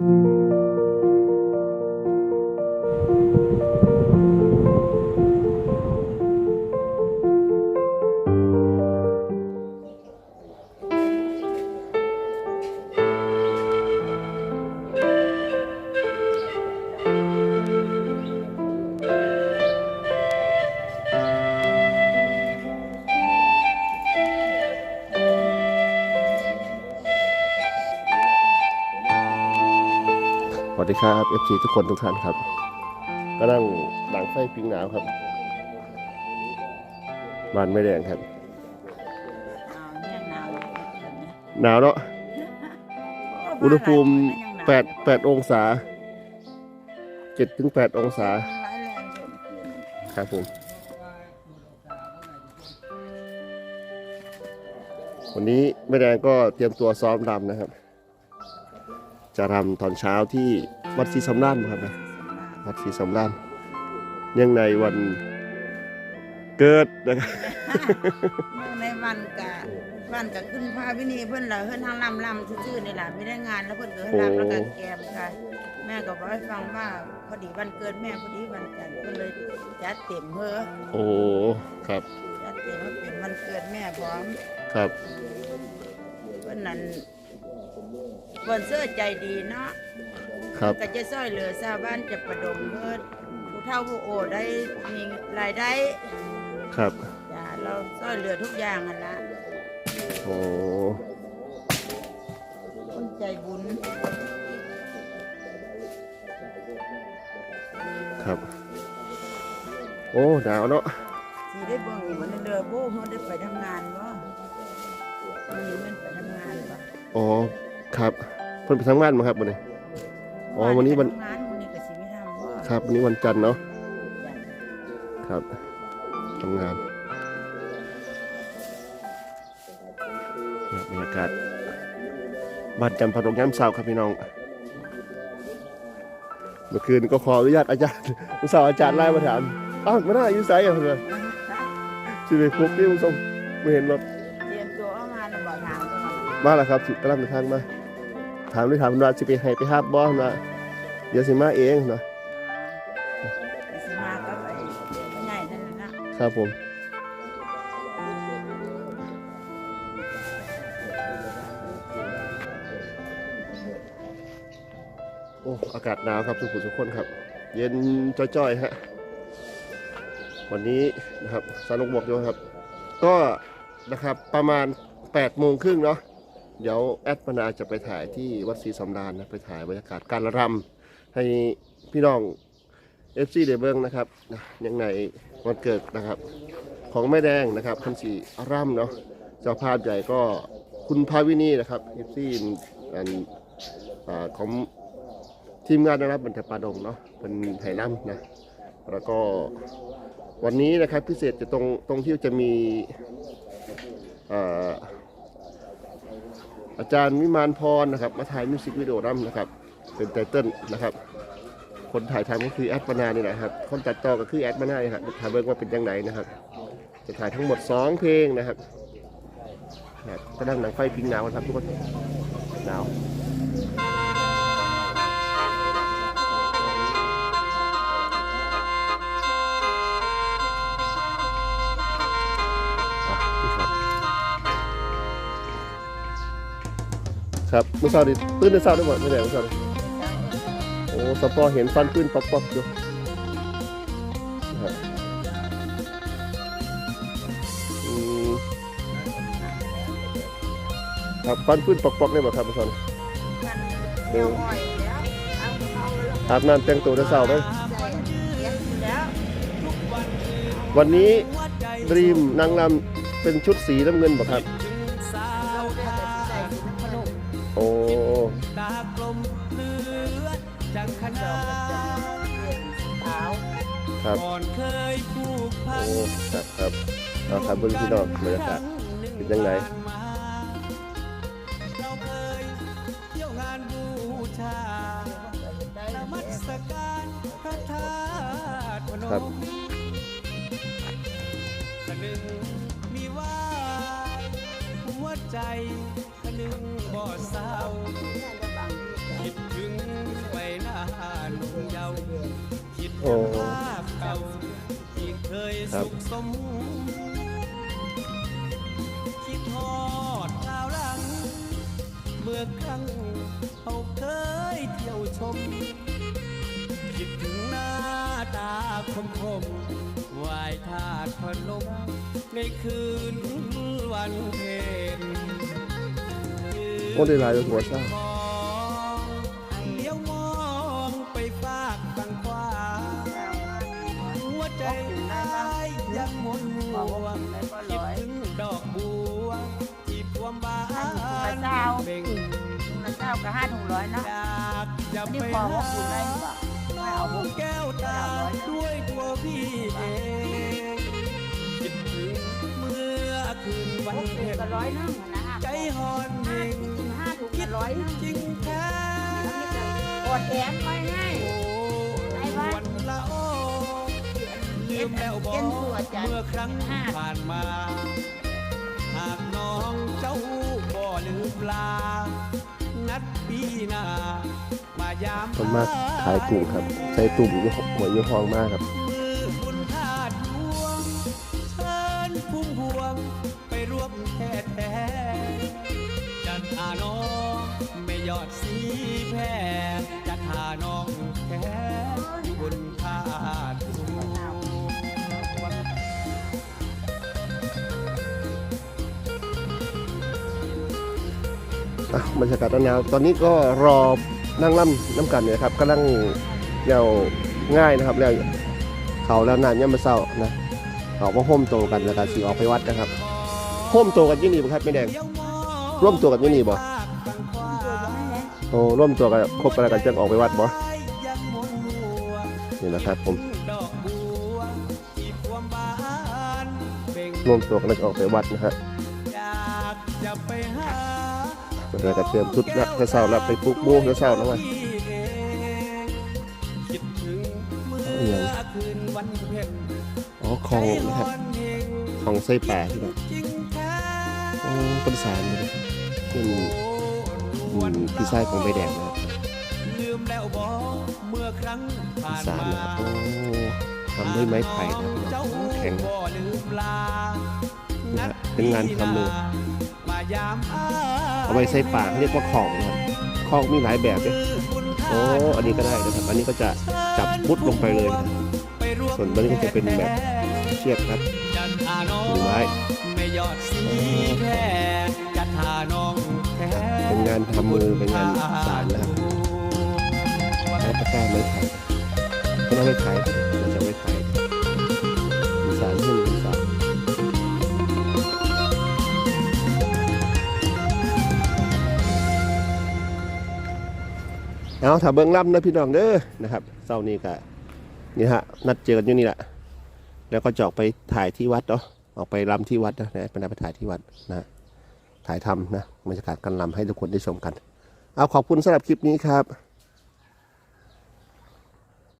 สวั ดีครับ FC ทุกคนทุกท่านครับก็นั่งหลังไฟพิงหนาวครับบ้านไม่แดงครับเอาเนี่ยหนาวอยู่เห็นไหมหนาวเนาะอุณหภูมิ8 8องศา7ถึง8องศาร้ายแรงจนเกินครับผมวันนี้แม่แดงก็เตรียมตัวซ้อมรำนะครับ จะรำตอนเช้าที่ วัดศรีสำรานครับนะวัดศรีสำรานเนื่องในวันเกิดนะครับเนื่องในวันกะวันกะขึ้นพาวินีเพิ่นละเพิ่นทางลำลำชื่อๆนี่ล่ะไม่ได้งานแล้วเพิ่นก็ให้ลำแล้วก็แกมค่ะแม่ก็บอกให้ฟังว่าพอดีวันเกิดแม่พอดีวันจันทร์เพิ่นเลยจัดเต็มเพ้อโอ้ครับจัดเต็มว่าเป็นวันเกิดแม่พร้อมครับเพิ่นนั้นเพิ่นเสื้อใจดีเนาะ ครับ ก็จะช่วยเหลือชาวบ้านจะประดมเพื่อผู้เฒ่าผู้โอได้มีรายได้ครับจ้ะเราช่วยเหลือทุกอย่างอะละโอ้คนใจบุญครับ โอ้หนาวเนาะสิได้เบิ่งมันเดือโบ้เขาได้ไปทำงานบ่มันนี้มันไปทำงานบ่อ๋อครับเพิ่นไปทำงานมาครับวันนี้ อ๋อวันนี้วันไปทำงานวันนี้ก็สิไม่ทำบ่ครับวันนี้วันจันทร์เนาะจ้ะครับทำงานเนี่ยบรรยากาศบ้านจำพนงย้ำเสาครับพี่น้อง เมื่อคืนก็ขออนุญาตอาจารย์อุตส่าห์อาจารย์ไล่มาถามอ้าวไม่ได้อายุไสอะเพื่อนสิไปคุกนี่คุณผู้ชมไม่เห็นรถเตรียมตัวเอามาแล้วบ่ถามก่อนมาแล้วครับสิกำลังเดินทางมา ถามด้วยถามว่าสิไปให้ไปหาบบ่นะเดี๋ยวสิมาเองนะสิมาก็ไปใหญ่นั่นแหละนะครับผมโอ้อากาศหนาวครับทุกผู้ทุกคนครับ เย็นจ้อยๆฮะวันนี้นะครับสานุกบอกอยู่ครับ ก็นะครับประมาณ8โมงครึ่งเนาะ เดี๋ยวแอดปนาจะไปถ่ายที่วัดศรีสำราญนะไปถ่ายบรรยากาศการรำให้พี่น้อง FC เดเบิงนะครับยังในวันเกิดนะครับ ของแม่แดงนะครับคันสีร่ำเนาะเจ้าภาพใหญ่ก็คุณภาวินีนะครับ FC อันอ่าของทีมงานนะครับบันเทปาดงเนาะเป็นไห่น้ำนะแล้วก็วันนี้นะครับพิเศษจะตรงตรงที่จะมีอ่า อาจารย์วิมานพรนะครับมาถ่ายมิวสิกวิดีโอร่ำนะครับ เป็นไตเติ้ลนะครับ คนถ่ายทำก็คือแอดมานานี่แหละครับคนตัดต่อก็คือแอดมานานี่ครับถ่ายเบิ่งว่าเป็นยังไงนะครับ จะถ่ายทั้งหมด 2 เพลงนะครับนะครับก็นั่งหนังไฟพิงหนาวนะครับทุกคนหนาว ครับเมื่อเช้าดิตื่นแต่เช้าได้หมดไม่ได้เมื่อเช้าดิโอ้สปอเห็นฟันปืนปอกๆอยู่นะครับอืมครับฟันปืนปอกๆได้ไหมครับพี่ชนเดี๋ยวอ่อยแล้วเอาเอาแล้วอาบน้ำแต่งตัวแต่เช้าเลยใจเย็นแล้ววันนี้ดรีมนางรำเป็นชุดสีน้ำเงินบ่ครับ ครับก่อนเคยผูกพันโอ้ครับครับเอาครับเบิ่งพี่น้องบรรยากาศเป็นจังไงเราเคยเที่ยวงานบูชาได้นมัสการพระธาตุพนครับมขนึงมีว่าหัวใจขนึงบ่เศร้าคิดถึงโอ้าพเก่าที่ เคยครับสุขสมคิดทอดข่าวหลัง เมื่อครั้งเขาเคยเที่ยวชม คิดถึงหน้าตาคมคมๆไหวายทาดพนมในคืนวันเพ็ญโอ้ได้หลายตัวซะ ยังหมุนหัวคิดถึงดอกบัวที่พวมบานเจ้าเบ่งถุงละเจ้าก็ห้าถุงร้อยเนาะอยากจะนี่ไปพอหาหกอยู่ได้ปะไม่เอาหกแก้วตาด้วยตัวพี่เองคิดถึงเมื่อคืนวันหกเพ็ญก็ร้อยนึงนะใจหอนเพ่งห้าถุงคิก็ดร้อยงจริงแท้กดแถมไปให้โอ้วันละโอ ลืมแล้วบอเอ็กนตัวจัดเมื่อครั้งผ่านมา หากน้องเจ้าบ่ลืมลา นัดปีหน้า มายามคนมากขายกุ้งครับใส่ตุ่มอยู่หัวอยู่ห้องมากครับมือบุญธาตุดวงเชิญพุ่มพวง ไปร่วมแท้แท้จัดหาน้องไม่ยอดสีแพร่จัดหาน้องแท้ อะบรรยากาศหนาวตอนนี้ก็รอนั่งล่ำน้ำกันเนี่ยครับกำลังเยวง่ายนะครับแล้วเขาแล้วนานย่ำมาเศร้านะออกมาห่มโตกันแล้วก็สีออกไปวัดนะครับห่มโตกันยี่นี่บ่ครับไม่แดงร่วมตัวกันยู่นี่บ่โอ้ร่วมตัวกันครบกันแล้วกันจะออกไปวัดบ่นี่นะครับผมร่วมตัวกันแล้วออกไปวัดนะฮะ เดี๋ยวจะเตรียมชุดละจะเศร้าแล้วไปปลุกบูจะเศร้าแล้วไงคิดถึงเมื่เอาอย่างอคืนวันเพ็ญอ๋อของนะครับของไส้ป่าที่แบบจริงแท้อ๋อต้นสารเลยนี่มันอืมพี่ชายของใบแดงนะครับลืมแล้วบอกเมื่อครั้งผ่านสารมานะครับโอ้ทำด้วยไม้ไผ่นะครับเจ้าแข็งบ่ลืมลานี่ฮะเป็นงานทำมือมายามอ้ เอาไปใส่ป่าเขาเรียกว่าของนะครับของมีหลายแบบเลยโอ้อันนี้ก็ได้นะครับ อันนี้ก็จะจับมุดลงไปเลยนะไปร่วมส่วนตัวนี้ก็จะเป็นแบบเชือกครับจัดหาน้องถือไม้ไม่ยอดสีแท้จัดหาน้องแท้เป็นงานทำมือเป็นงานสารนะครับใช้ตะกร้าไม้ไผ่ไม่ต้องไม้ไผ่ เอาถ้าเบิ้งล่ำนะพี่น้องเด้อนะครับเซ้านี้ก็นี่ฮะนัดเจอกันอยู่นี่แหละแล้วก็จะออกไปถ่ายที่วัดเนาะออกไปรำที่วัดนะนะเปนัดไปถ่ายที่วัดนะถ่ายทำนะบรรยากาศการลำให้ทุกคนได้ชมกัน เอาขอบคุณสำหรับคลิปนี้ครับ